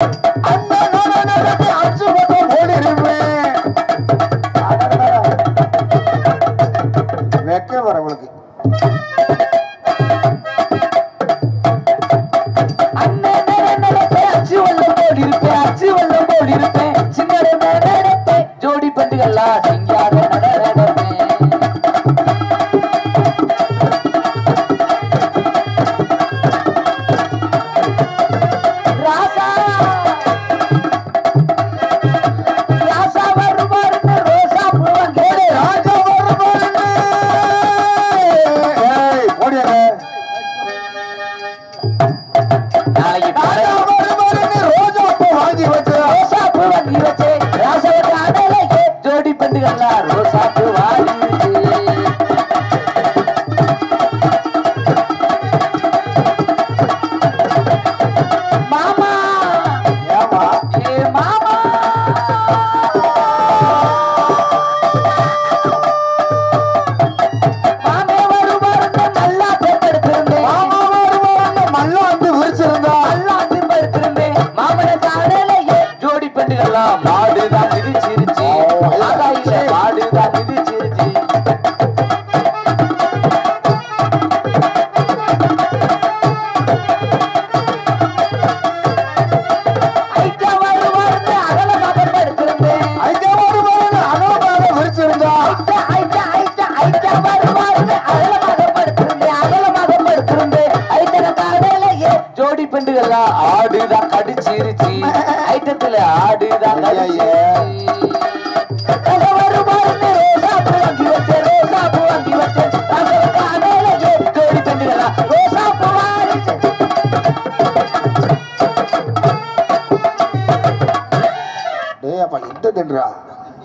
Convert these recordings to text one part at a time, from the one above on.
வெக்க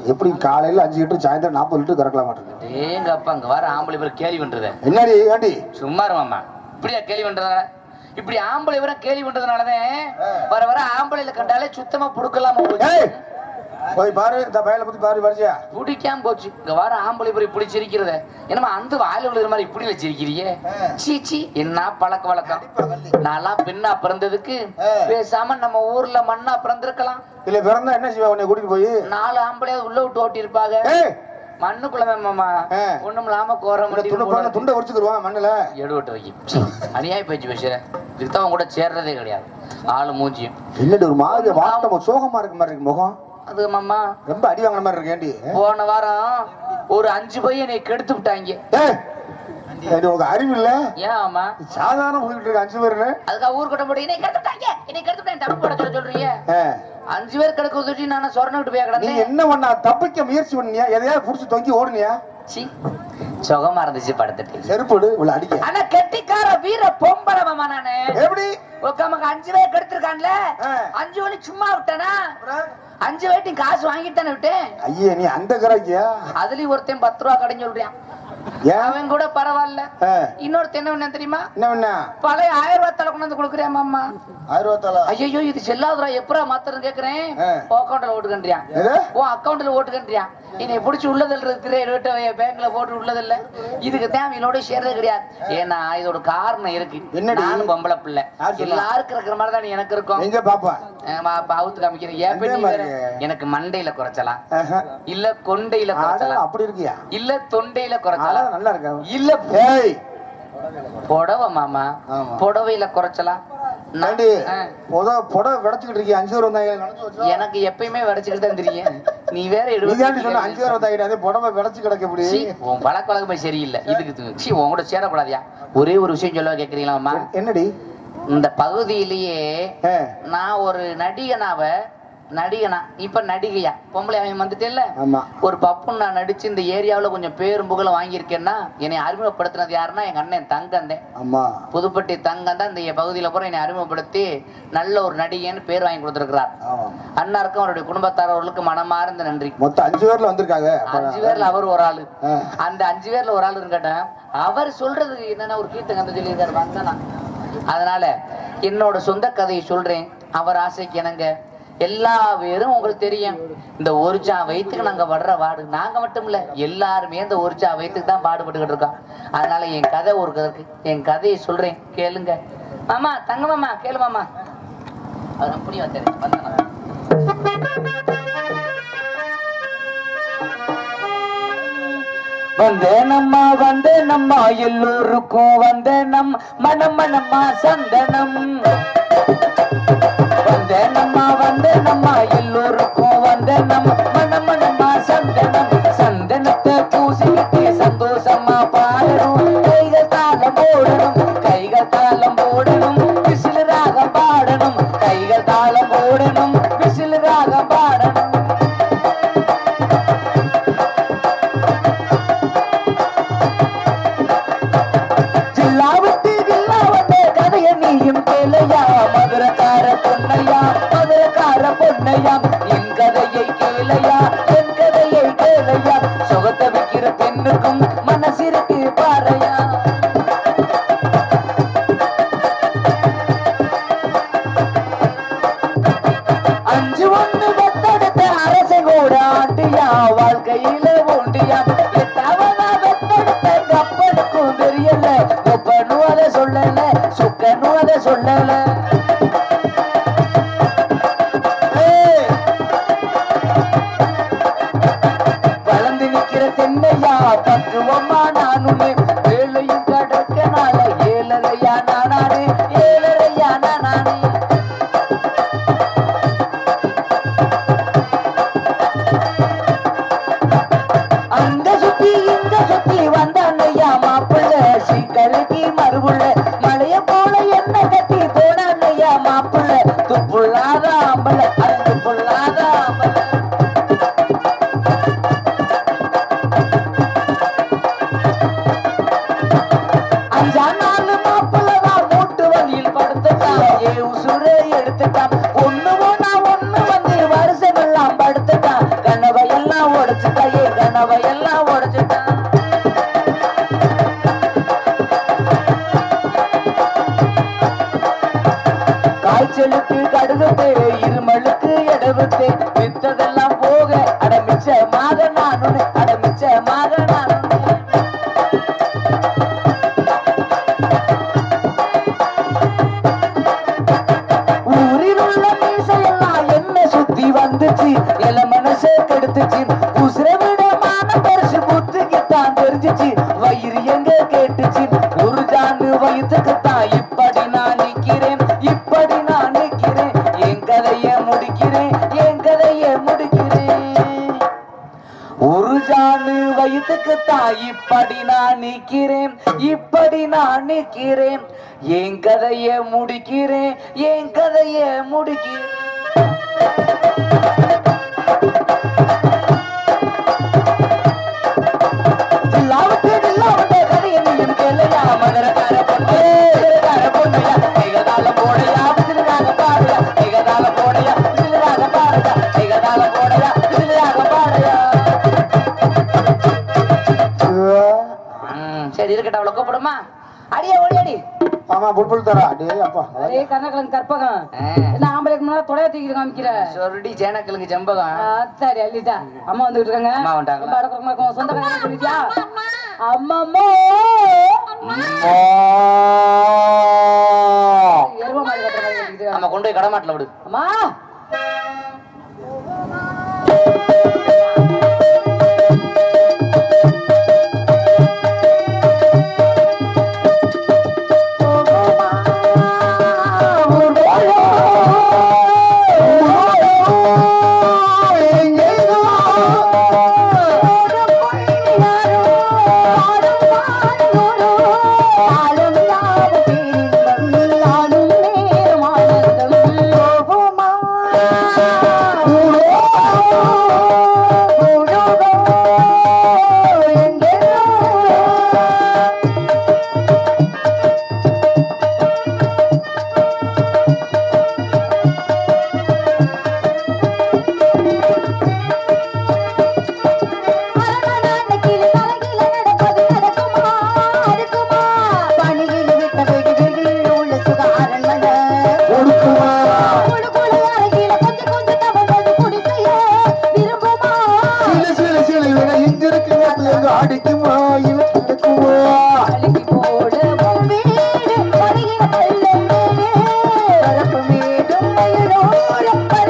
எப்படி காலையில அஞ்சு லிட்டர் சாயந்தரம் நாற்பது லிட்டர் கறக்கலாம் மாட்டேங்குது ஏங்க அப்பா அங்க வர ஆம்பளை பேர் கேள்வி பண்றத. என்னடி ஏண்டி? சும்மா இருமாமா இப்படியா கேள்வி பண்றதுனால இப்படி ஆம்பளை வர கேள்வி பண்றதுனாலதான் வர வர ஆம்பளைல கண்டாலே சுத்தமா புடுக்கலாம போச்சு போய் பாரு இந்த பயலை பத்தி பாரு வரிசையா. பிடிக்காம போச்சு. இங்க வர ஆம்பளை பேர் இப்படி சிரிக்கிறத என்னமா அந்த வாயில விழுற மாதிரி இப்படி வச்சிருக்கிறியே சீ சீ என்ன பழக்க வழக்கம்? நான்லாம் பெண்ணா பிறந்ததுக்கு பேசாம நம்ம ஊர்ல மண்ணா பிறந்திருக்கலாம். இல்ல பிறந்தா என்ன செய்வா உன்னை கூட்டிட்டு போய்? நாலு ஆம்பளையாவது உள்ள விட்டு ஓட்டி இருப்பாங்க ஏய் மண்ணுக்குள்ள மாமா. ஆ. ஒண்ணும் இல்லாம கோர இந்த துண்டு துண்டை உரிச்சுக்கிடுவான் மண்ணுல? எடுவட்டு வைக்கி. அநியாய பேச்சு பேசுற. இதுதான் கூட சேர்றதே கிடையாது. ஆளு மூஞ்சியும். இல்லடி ஒரு மாதிரி வாட்டம் சோகமா இருக்க மாதிரி இருக்கு முகம். அது மாமா. ரொம்ப அடி வாங்கின மாதிரி இருக்கு ஏண்டி? போன வாரம் ஒரு அஞ்சு பையன் என்னை கெடுத்து விட்டாங்க. உனக்கு அறிவு இல்ல? ஏன் ஆமா? சாதாரண இருக்க அஞ்சு பேருன்னு. அதுக்காக ஊர் கட்ட முடியும் என்னை கெடுத்து விட்டாங்க. என்னை கெடுத்து விட்டாங்க தப்பு போட சொல்ல சொல்றீங்க. அஞ்சு பேர் கிடக்க உதவி நான் சொரணுட்டு போய் நீ கிடந்தேன்? என்ன பண்ணா? தப்பிக்க முயற்சி பண்ணியா எதையாவது புடிச்சு தொங்கி ஓடுனியா? சீ சுகமா இருந்துச்சு படுத்துட்டு செருப்போடு உள்ள அடிக்க. ஆனா கெட்டிக்கார வீர பொம்பளை மாமா நானு. எப்படி? உக்காமக்கு அஞ்சு பேர் கெடுத்திருக்கான்ல. அஞ்சு வழி சும்மா விட்டனா? அஞ்சு வயிட்டையும் காசு வாங்கிட்டு தானே விட்டேன். ஐயே நீ அந்த கரைக்கியா? அதுலயும் ஒருத்தன் பத்து ரூபா கடைஞ்சு ஏன்? அவன் கூட பரவாயில்ல. இன்னொருத்தன் என்ன தெரியுமா? என்ன பழைய ஆயிரம் ரூபாய் தலை கொண்டு வந்து கொடுக்குறேன் மாமா. ஆயிரவாத்தால ஐயோ இது செல்லாதுரா எப்பரா மாத்திரம் கேக்குறேன்? ஆ. அக்கௌண்ட்ல ஓட்டுக்கன்றியான். எது? உன் அக்கௌண்ட்ல ஓட்டுக்கன்றியான். என்னை பிடிச்சி உள்ளதில் இருக்கிற பேங்க்ல போட்டு உள்ளதில்ல இதுக்கு தான் இவனோட சேர்றது கிடையாது. ஏன்னா இதோட காரணம் இருக்கு. என்னடி? நானும் பொம்பளை பிள்ளை? எல்லாருக்கும் இருக்கிற மாதிரி தான் எனக்கு இருக்கும். எங்க பாப்பா. அவுத்து காமிக்கிறேன்? எனக்கு மண்டையில குறைச்சலாம். இல்ல கொண்டையில குறைச்சலாம். அப்படி இருக்கியா? இல்ல தொண்டையில குறைச்சலாம். நல்லா இருக்கா? இல்ல புடவை மாமா. புடவையில குறைச்சலாம். விடச்சுக்கிட்டு எனக்கு எப்பயுமே வரைச்சுக்கிட்டு தான் தெரியும். நீ வேற அஞ்சு பேர் வந்தாங்க புடவை விடச்சு கிடக்க சீ, உன் பழக்க வழக்கமே சரியில்லை. இதுக்கு உன் கூட சேரக்கூடாதியா? ஒரே ஒரு விஷயம் சொல்ல கேக்குறீங்களா என்னடி? இந்த பகுதியிலேயே. நான் ஒரு நடிகனாவ நடிகனா இப்ப நடிகையா? பொம்பளை அவன் வந்துட்டேல்ல? ஆமா. ஒரு பப்பு நான் நடிச்சு இந்த ஏரியாவுல கொஞ்சம் பேரும் புகழ வாங்கியிருக்கேன்னா என்னை அறிமுகப்படுத்தினது யாருன்னா எங்க அண்ணன் தங்கந்தேன் ஆமா. புதுப்பட்டி தங்கம் தான் இந்த பகுதியில பூரா என்னை அறிமுகப்படுத்தி நல்ல ஒரு நடிகைன்னு பேர் வாங்கி கொடுத்திருக்கிறார். அண்ணாருக்கும் அவருடைய குடும்பத்தாரவர்களுக்கு மனமார்ந்த நன்றி. மொத்தம் அஞ்சு பேர்ல வந்திருக்காங்க. அஞ்சு பேர்ல அவர் ஒரு ஆளு. அந்த அஞ்சு பேர்ல ஒரு ஆளு இருக்கட்டும் அவர் சொல்றது என்னன்னா ஒரு கீர்த்தம் கந்த சொல்லியிருக்காரு வந்தனா. அதனால என்னோட சொந்த கதையை சொல்றேன். அவர் ஆசைக்கு எனங்க எல்லா பேரும் உங்களுக்கு தெரியும். இந்த ஒரிஜா வயிற்றுக்கு நாங்க வடுற வாடு நாங்க மட்டும் இல்ல எல்லாருமே இந்த ஒரிஜா வயிற்றுக்கு தான் பாடுபட்டுக்கிட்டு இருக்கோம். அதனால என் கதை ஒரு கதை என் கதையை சொல்றேன். கேளுங்க. மாமா தங்க மாமா கேளு மாமா. அவர் அப்படியே வந்தாரு வந்தேனம்மா வந்தேனம்மா எல்லோருக்கும் வந்தேனம் மனம் மனம்மா சந்தனம். வந்தேனம்மா வந்தேனம்மா எல்லோருக்கும் வந்தேனம் மனம் மனம்மா சந்தனம். சந்தனத்தை பூசிக்கிட்டு சந்தோஷமா பாடணும். கைகள் தாளம் போடணும் கைகள் தாளம் போடணும். விசிலராக பாடணும் கைகள் தாளம் ya tatwa எடவுக்கு வித்ததெல்லாம் அம்மா அடியே ஓடியாடி ஆமா புல்புல் தரா. அடே அப்பா. அரே கர்ணக்கிழங்கு கற்பகம். என்ன ஆம்பளைக்கு முன்னால தொடைய தூக்கி காமிக்கிற. சொருடி சேனக்கிழங்கு ஜம்பகம் சரி அள்ளிட்டா. அம்மா வந்துட்டு இருக்காங்க. அம்மா வந்தாங்க படக்குறமா சொந்த கதை சொல்லிட்டியா? அம்மா அம்மா நம்ம கொண்டு போய் கடமாட்டில் விடு. அம்மா. தொல்லையிலோரப்ப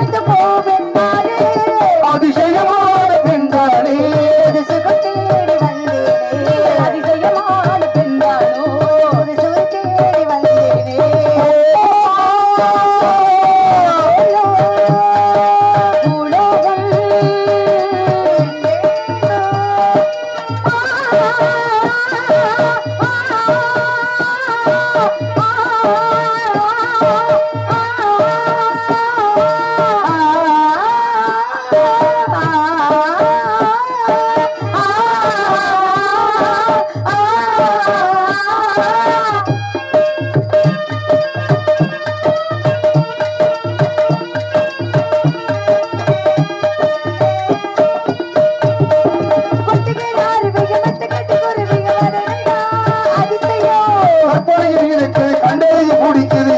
எனக்கு கண்டறிய பிடிக்குது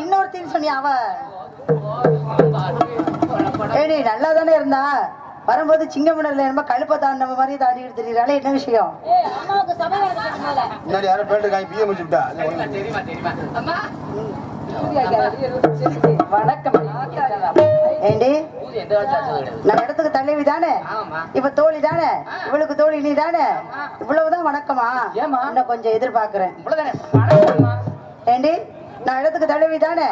இன்னொருத்தின்னு சொன்னியா அவ? ஏய் நீ நல்லா தானே இருந்தா? வரும்போது சிங்கமணர்ல என்னமோ கழுப்ப தாண்டின மாதிரி தாண்டிட்டு தெரியறாளே என்ன விஷயம்? முன்னாடி யாரும் பேட்டு காய் பிஎம் வச்சுட்டா வணக்கம் ஏண்டி. நான் இடத்துக்கு தலைவி தானே. இப்ப தோழி தானே இவளுக்கு தோழி நீ தானே இவ்வளவுதான் வணக்கமா? இன்னும் கொஞ்சம் எதிர்பார்க்கிறேன். ஏண்டி நான் இடத்துக்கு தலைவி தானே.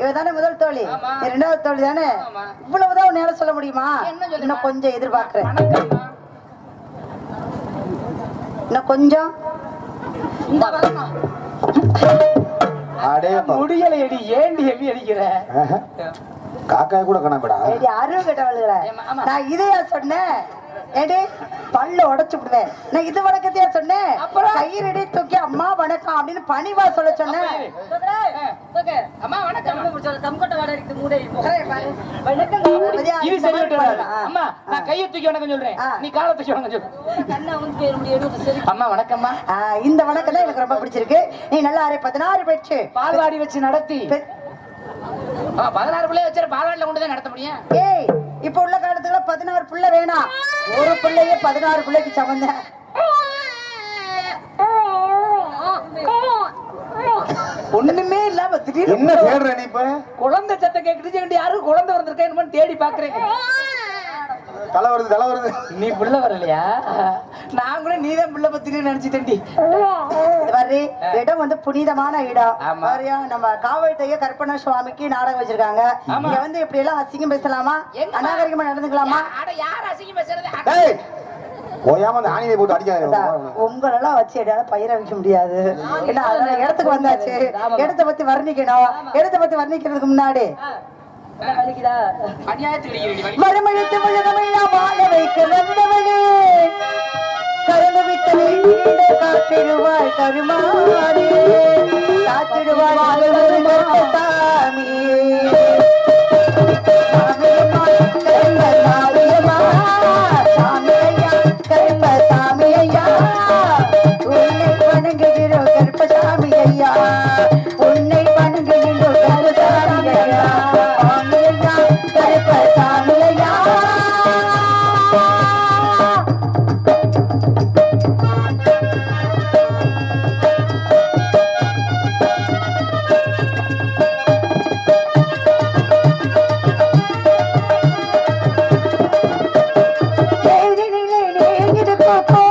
இவ தானே முதல் தோழி ஆமா. நீ ரெண்டாவது தோழி தானே. இவ்வளவுதான் உன்னால சொல்ல முடியுமா? இன்னும் கொஞ்சம் எதிர்பார்க்கிறேன். இன்னும் கொஞ்சம் இந்த அடேப்பா முடியலையடி ஏண்டி எம்மி அடிக்கிற? காக்காய் கூட கேட்டவளுகிற ஏம்மா, ஆமா. நான் இதையா சொன்னேன்? ஏடி பல்ல உடைச்சு விடுவேன் நான் இது வணக்கத்தையா சொன்னேன்? அப்புறம்? கையிலடி தூக்கி அம்மா வணக்கம் அப்படின்னு பணிவா சொல்ல சொன்னேன். அம்மா வணக்கம். வாடகை மூடை? இது சரி. ஆ. அம்மா நான் கையை தூக்கி வணக்கம் சொல்றேன். நீ காலை தூக்கி வணக்கம் சொல்லு. கண்ணை வந்து போயிட முடியாது சரி. அம்மா வணக்கம்மா. இந்த வணக்கம் தான் எனக்கு ரொம்ப பிடிச்சிருக்கு. நீ நல்லா அரை பதினாறு பேச்சு பால்வாடி வச்சு நடத்தி. பதினாறு பிள்ளைய வச்சு பால்வாடியில கொண்டு தான் நடத்த முடியும். ஏய் இப்ப உள்ள காலத்துல பதினாறு புள்ள வேணாம் ஒரு பிள்ளையே பதினாறு பிள்ளைக்கு சமந்த. ஒண்ணுமே இல்லாம திடீர்னு என்ன தேடுற நீ இப்ப? குழந்தை சத்தம் கேக்குது யாரும் குழந்தை வந்திருக்கா என்னமோ தேடி பாக்குறேன். தலை வருது தலை வருது. நீ புள்ள வரலையா? நான் கூட நீதான் புள்ள பத்தினு நினைச்சிட்டேன்டி. பாரு இடம் வந்து புனிதமான இடம். பாரியா நம்ம காவல்தைய கற்பனா சுவாமிக்கு நாடகம் வச்சிருக்காங்க. இங்க வந்து இப்படி எல்லாம் அசிங்கம் பேசலாமா? அநாகரிகமா நடந்துக்கலாமா? அட யார் அசிங்கம் பேசுறது? ஓயாம அந்த ஆணியை போட்டு அடிக்காத உங்களெல்லாம் வச்சு என்னால பயிர வைக்க முடியாது. ஏன்னா அதனால இடத்துக்கு வந்தாச்சு. இடத்த பத்தி வர்ணிக்கணும். இடத்த பத்தி வர்ணிக்கிறதுக்கு முன்னாடி வலிக்குதா மறுமழித்து முழுதமையா வாழ வைக்க வந்தவளே கருணு வித்தலை நீண்ட காத்திடுவாய் கருமாறி காத்திடுவாய் Papa.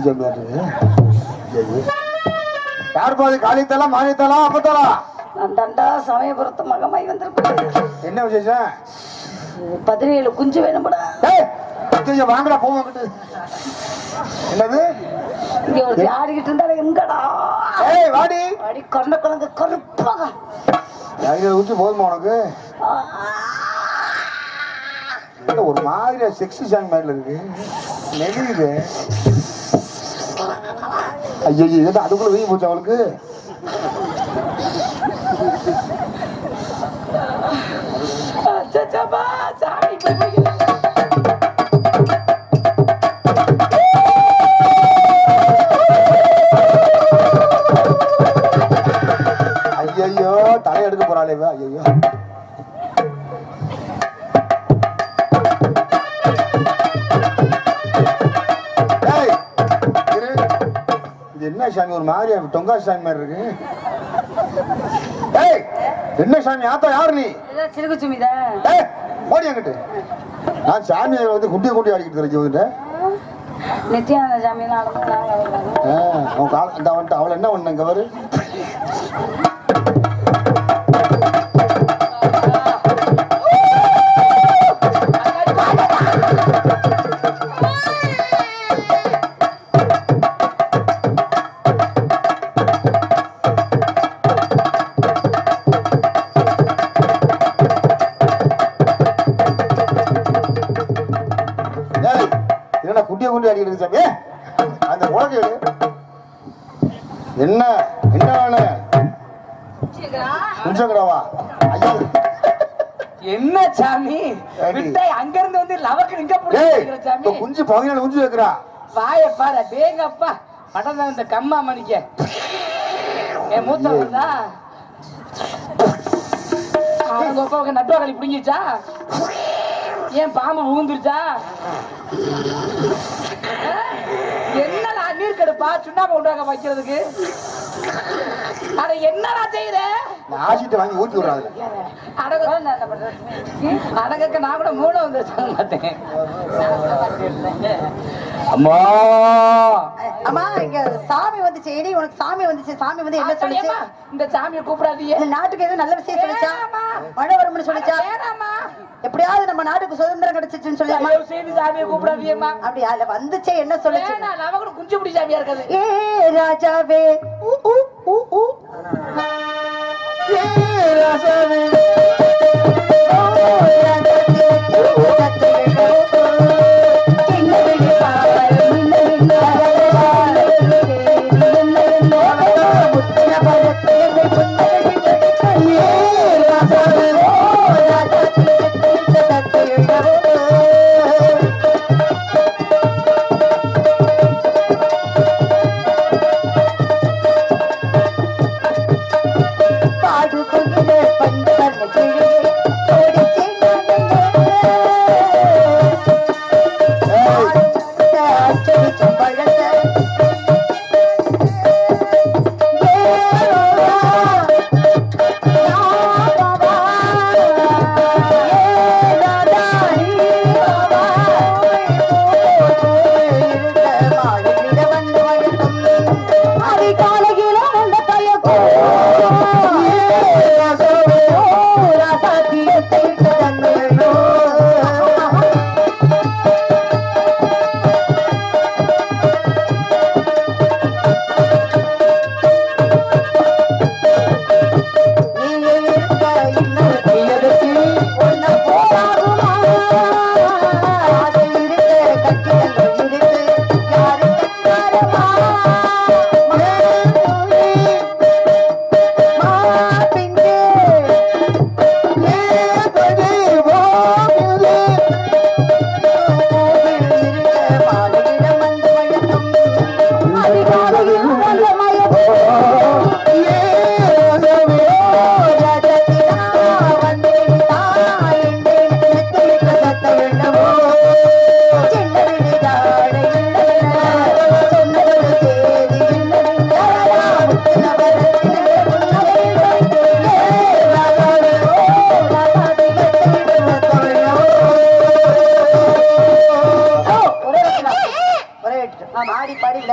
அடிச்ச மாதிரி யார் பாது காளித்தலாம் மானித்தலாம் அப்பத்தலாம் நான் தண்டா சமயபுரத்து மகமாய் வந்திருப்பேன். என்ன விசேஷம்? பதினேழு குஞ்சு வேணும்டா. ஐயா வாங்கடா போவோம் என்னது? இங்க ஒரு ஆடிக்கிட்டு இருந்தாலும் எங்கடா? ஏய் வாடி. அடி கொண்ட குழந்தை கருப்பாக. ஐயா ஊற்றி போதுமா உனக்கு? ஒரு மாதிரியா செக்ஸி சாங் மாதிரி இருக்கு. நெகிழுது ஐயோ என்ன அதுக்குள்ள வீங்கி போச்சு அவளுக்கு சாமி ஒரு மாதிரி டொங்கா சாமி மாதிரி இருக்கு. ஏய் என்ன சாமி ஆத்தா யாரு நீ? சிறுகு சுமிதா. ஏய் ஓடி அங்கிட்டு நான் சாமியை வந்து குட்டி குட்டி அடிக்கிட்டு தெரிஞ்சு வந்துட்டேன் நித்யானந்த சாமி அவன் கால இந்த வந்துட்டு அவளை என்ன பண்ண இங்க வரு என்ன? என்ன ஐயோ. என்ன சாமி. விட்டாய் அங்க இருந்து வந்து லவக்கு நிக்க இப்ப சாமி. குஞ்சு பதினேழு குஞ்சு வைக்கிறா வாய பாரு டேங்கப்பா. படம் இந்த கம்மா மணிக்க. என் மூத்த வருதா? அவங்க அப்பாவுக்கு நட்டுவாக்களி பிடிங்கிச்சா ஏன் பாம்பு உகுந்துருச்சா? கடுப்பா சுண்ணாம்பு உண்டாக்க வைக்கிறதுக்கு. அட என்னடா செய்யற நான் ஆசிட்டு வாங்கி ஊத்தி விடுறாங்க அடகக்க நான் கூட மூணு வந்து சொல்ல மாட்டேன். அம்மா. அம்மா இங்க சாமி வந்துச்சு. எடி உனக்கு சாமி வந்துச்சு. சாமி வந்து என்ன சொல்லுச்சு? அம்மா, இந்த சாமியை கூப்பிடாதீங்க. இந்த நாட்டுக்கு எதுவும் நல்ல விஷயம் சொல்லிச்சா. மழை வரும்னு சொல்லிச்சா? எப்படியாவது நம்ம நாட்டுக்கு சுதந்திரம் கிடைச்சிச்சுன்னு சொல்லியாமா தயவு செய்து சாமியை கூப்பிடாதீங்கம்மா. அப்படியா? இல்ல வந்துச்சே என்ன சொல்லுச்சு? கூட குஞ்சு பிடி சாமியா இருக்காது ஏ ராஜாவே. ஊ, ஊ, ஊ, ஊ. ஏ ராஜாவே. ஓ, ராஜாவே, ஊ, ஊ,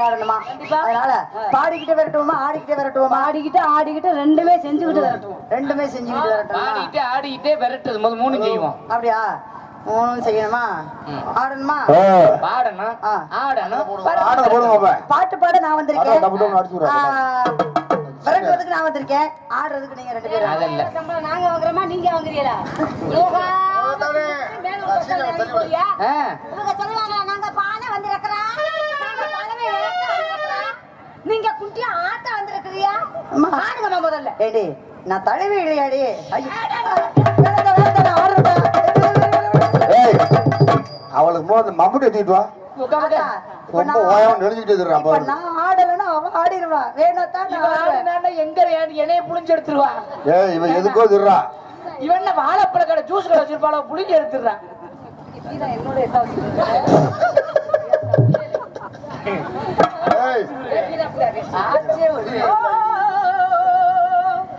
ஆடணுமா அதனால பாடிக்கிட்டே விரட்டுவோமா ஆடிக்கிட்டே விரட்டுவோமா? ஆடிக்கிட்டு ஆடிக்கிட்டு ரெண்டுமே செஞ்சுக்கிட்டு விரட்டுவோம். ரெண்டுமே செஞ்சுக்கிட்டு விரட்டணுமா ஆடிக்கிட்டே ஆடிக்கிட்டே விரட்டுறது. முதல் மூணு செய்வோம். அப்படியா? மூணும் செய்யணுமா? ஆடணுமா? பாடணும். ஆடணும். ஆட. பாட்டு பாட நான் வந்திருக்கேன். விரட்டுறதுக்கு நான் வந்திருக்கேன். ஆடுறதுக்கு நீங்க ரெண்டு பேரும். அதல்ல. சம்பளம் நாங்க வாங்குறோமா நீங்க வாங்குறீங்களா? மேல ஒரு? ஆ, நீங்க குட்டியா ஆத்தா வந்திருக்கிறியா? ஆடுங்கம்மா முதல்ல. ஏடி நான் தலைவி இல்லையாடி? அவளுக்கு முதல்ல மம்முட்டி எடுத்துட்டு வா. ரொம்ப ஓயம் நெளிஞ்சிட்டு நான் ஆடலன்னா அவன் ஆடிடுவா. வேணா தான் எங்க என்னைய புளிஞ்சு எடுத்துருவா. இவன் எதுக்கோ திருறா இவன் வாழைப்பழ கடை வச்சிருப்பாளோ புளிஞ்சு எடுத்துறான் என்னோட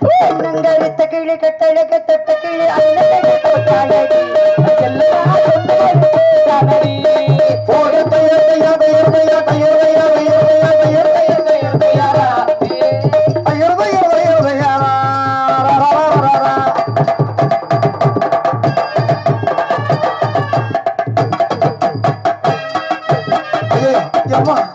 பெண்ணங்கழுத்த கிளி கட்டழக தொட்ட கிளி Yeah, yeah, yeah,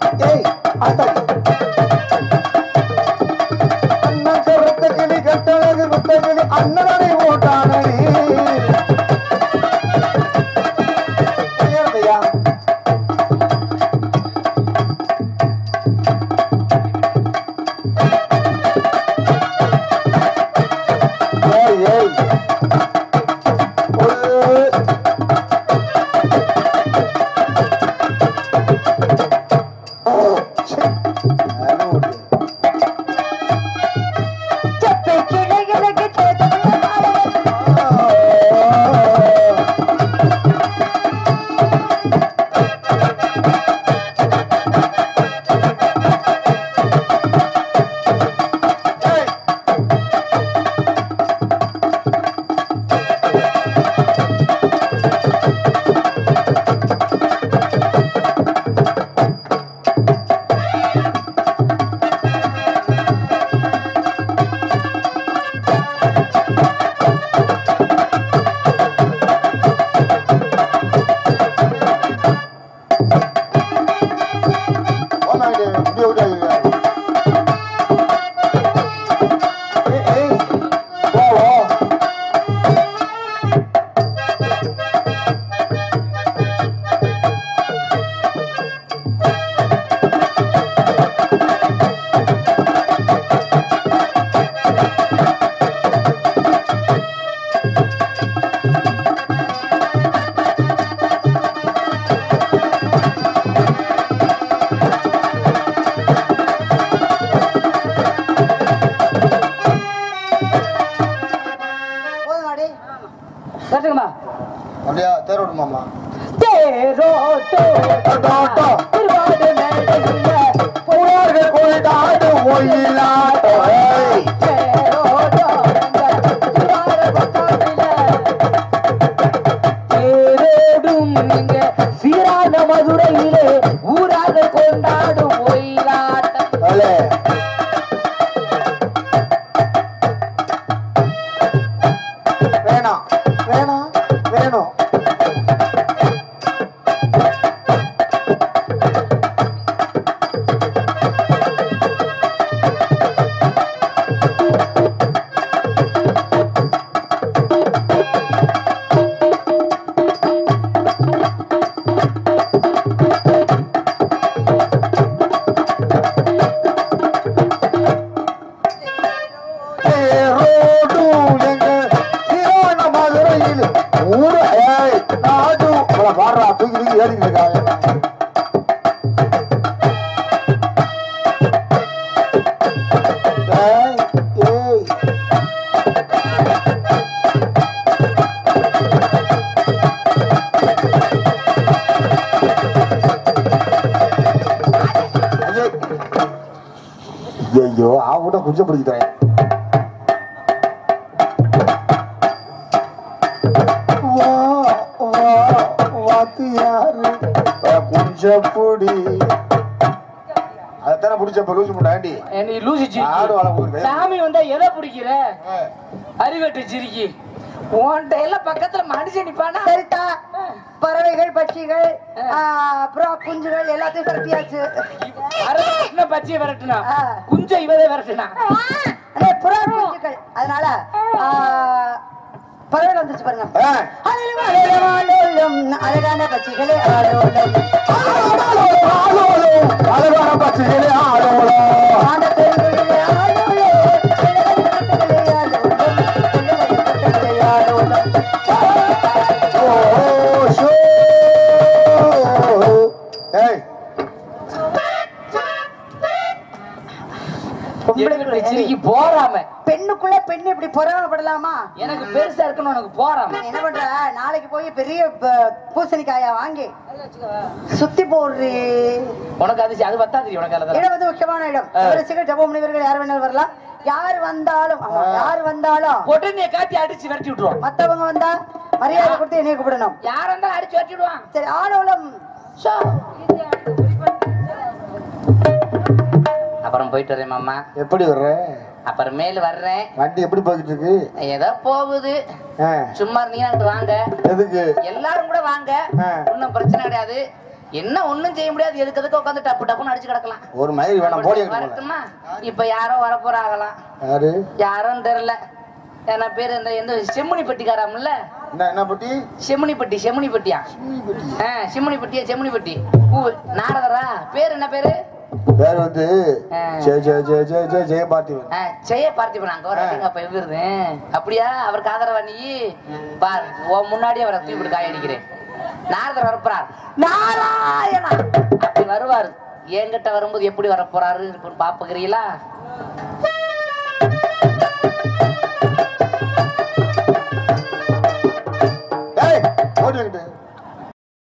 ஆவுட குஞ்சம் பிடிக்கிறேன் குஞ்சப்புடி அதைத்தானே பிடிச்ச லூசு முண்டாண்டி நீ லூசி ஆடு வாழ ஊருக்கு. சாமி வந்தா எதை பிடிக்கிற அறிவட்டு சிரிக்கி உன்கிட்ட எல்லாம் பக்கத்துல மனுஷன் நிப்பானா சரிட்டா பறவைகள் பட்சிகள் அப்புறம் குஞ்சுகள் எல்லாத்தையும் பரட்டியாச்சு அரசு பச்சையை விரட்டுனா? ஆ. குஞ்சம் இவதே விரட்டுனா? அதே புறா குஞ்சுகள். அதனால ஆ, பறவைகள் வந்துச்சு பாருங்க. அழகான பட்சிகளே ஆலோலம் அழகான பச்சைகளே ஆடோலம் பெண்களே ஆலோலம், பெண் இப்படி பொறாமப்படலாமா? எனக்கு பெருசா இருக்கணும் உனக்கு போறாம. நீ என்ன பண்ற? நாளைக்கு போய் பெரிய பூசணிக்காயா வாங்கி சுத்தி போடுறி. உனக்கு அது அது பத்தா தெரியும் உனக்கு இடம் வந்து முக்கியமான இடம். ரசிகர் ஜப முனிவர்கள் யார் வேணாலும் வரலாம். யார் வந்தாலும் யார் வந்தாலும் பொட்டனிய காட்டி அடிச்சு விரட்டி விட்டுருவான் மத்தவங்க வந்தா மரியாதை கொடுத்து என்னைய கூப்பிடணும். யாரா இருந்தாலும் அடிச்சு விரட்டி விடுவான் சரி ஆலோலம் ஷோ. அப்புறம் போயிட்டு வரேன் மாமா. எப்படி வர்ற? அப்புறம் மேல் வர்றேன். வண்டி எப்படி போய்கிட்டு இருக்கு ஏதோ போகுது. சும்மா இருந்தீங்கன்னா அங்கிட்டு வாங்க. எதுக்கு? எல்லாரும் கூட வாங்க. ஆ. ஒன்றும் பிரச்சனை கிடையாது. என்ன ஒண்ணும் செய்ய முடியாது. எதுக்கு எதுக்கு உட்காந்து டப்பு டப்புன்னு அடிச்சு கிடக்கலாம். ஒரு மயிர் வேணாம் போடி. வரட்டுமா? இப்ப யாரோ வரப்போறாங்களாம். யாரு? யாரும் தெரியல. என்ன பேரு? இந்த எந்த செம்முனி பெட்டிக்காராம்ல என்ன என்ன பட்டி? செம்முனிப்பட்டி செம்முனிப்பட்டியா? ஆ செம்முனிப்பட்டியா செம்முனிப்பட்டி. பூ நாரதரா? பேர் என்ன பேரு? பேர் வந்து. ஜெய ஜெய ஜெய ஜெய ஜெய ஜெய பார்த்திபன் ஜெய பார்த்திபன் அங்க வர அப்ப எவிருது அப்படியா? அவருக்கு ஆதரவா நீ பார் உன் முன்னாடியே அவரை தூக்கிட்டு காய அடிக்கிறேன். நாரதர் வரப்போறார். நாராயணா அப்படி வருவாரு. என்கிட்ட வரும்போது எப்படி வர போறாரு பாப்புக்கிறீங்களா